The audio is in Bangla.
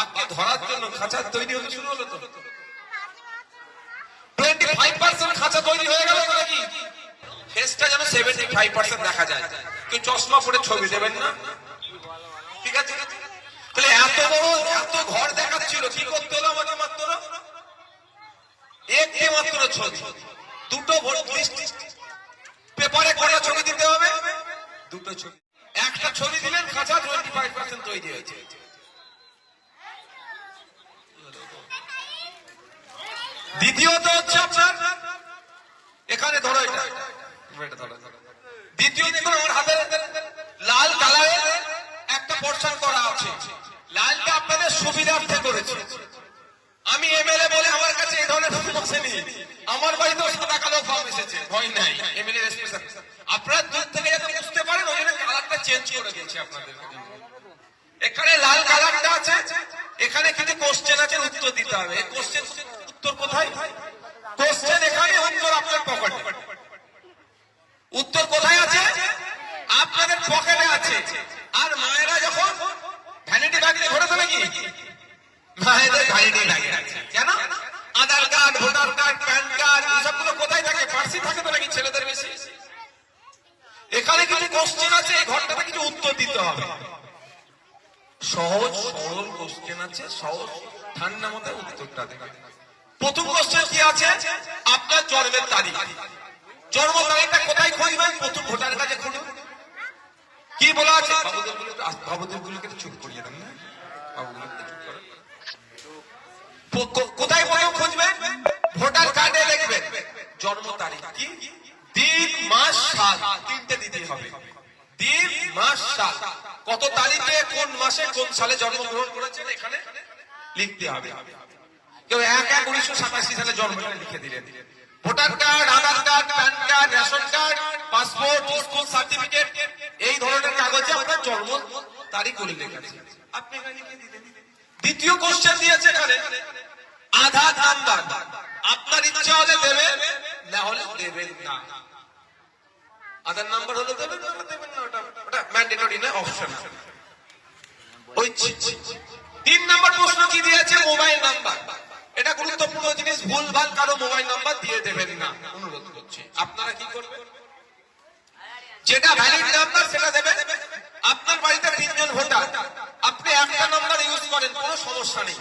বাঘকে ধরার জন্য খাঁচা তৈরি হতে শুরু হলো তো। টোয়েন্টি ফাইভ পার্সেন্ট খাঁচা তৈরি হয়ে গেল নাকি ফেসটা যেন সেভেন্টি ফাইভ পার্সেন্ট দেখা যায়। কেউ চশমা পরে ছবি দেবেন না? ঠিক আছে? তাহলে এত বড়, এত ঘর দেখাচ্ছিল, কি করতে হলো আমাকে মাত্র? একটি মাত্র ছবি। দুটো পেপারে কটা ছবি দিতে হবে? দুটো ছবি। একটা ছবি দিলেন, খাঁচা টোয়েন্টি ফাইভ পার্সেন্ট তৈরি হয়েছে। দ্বিতীয়ত হচ্ছে আপনার, এখানে ধরো এটা। দ্বিতীয় দেখুন আমার হাতে লাল কালারের একটা পোর্শন করা আছে। লালটা আপনাদের সুবিধার্থে করেছে। আমি এমএলএ বলে আমার কাছে এই ধরনের ফর্ম আমার সাদা কালো ফর্ম এসেছে। ভয় নাই এমএলএ স্পেশাল আপনারা দূর থেকে যাতে বুঝতে পারেন, ওই জন্য কালারটা চেঞ্জ করে দিয়েছি আপনাদের এখানে লাল কালারটা আছে। এখানে কিছু কোশ্চেন আছে, উত্তর দিতে হবে। কোশ্চেন উত্তর কোথায়? কোশ্চেন এখানে উত্তর আপনার পকেটে উত্তর কোথায় আছে? আপনাদের পকেটে আছে। আর মায়েরা যখন ভ্যানিটি ব্যাগে ভরে দেবে কি মায়েদের ভ্যানিটি আছে। কেন? Aadhaar card voter card PAN card এসবগুলো কোথায় থাকে? পার্সি থাকে তো নাকি ছেলেদের বেশি? এখানে কিছু কোশ্চেন আছে, এই ঘরটাতে কিছু উত্তর দিতে হবে। সহজ, সরল কোশ্চেন আছে, সহজ, ঠান্ডা মাথায় উত্তরটা দেবে প্রথম কোশ্চেন কি আছে? আপনার জন্মের তারিখ। জন্ম তারিখটা কোথায় খুঁজবেন প্রথম ভোটার কাছে খুঁজুন কি বলা আছে? বাবুদের চুপ করিয়ে দেন কো- কোথায় প্রথম খুঁজবেন ভোটার কার্ডে লিখবেন জন্ম তারিখ কি? দিন মাস সাল। তিনটে দিতে হবে। দিন মাস সাল। কত তারিখে, কোন মাসে, কোন সালে জন্মগ্রহণ করেছেন? এখানে লিখতে হবে। কেউ এক এক উনিশশো সাতাশি সালে জন্মটা লিখে দিলেন। Voter card, Aadhaar card, PAN card, ration card, passport, school certificate, এই ধরনের কাগজে আপনার জন্ম তারিখ আপনি লিখে দিলেন। দ্বিতীয় কোশ্চেন দিয়েছে এখানে, আধার নাম্বার। আপনার ইচ্ছা হলে দেবেন না হলে দেবেন না। আধার নাম্বার হলে দেবেন না দেবেন না, ওটা ওটা ম্যান্ডেটরি না অপশন ওই। তিন নাম্বার প্রশ্ন কি দিয়েছে? Mobile number. এটা গুরুত্বপূর্ণ জিনিস ভুলভাল কারও মোবাইল নাম্বার দিয়ে দেবেন না। অনুরোধ করছি। আপনারা কি করবেন? যেটা ভ্যালিড নাম্বার সেটা দেবেন। আপনার বাড়িতে তিনজন ভোটার। আপনি একটা নাম্বার ইউজ করেন, কোনো সমস্যা নেই।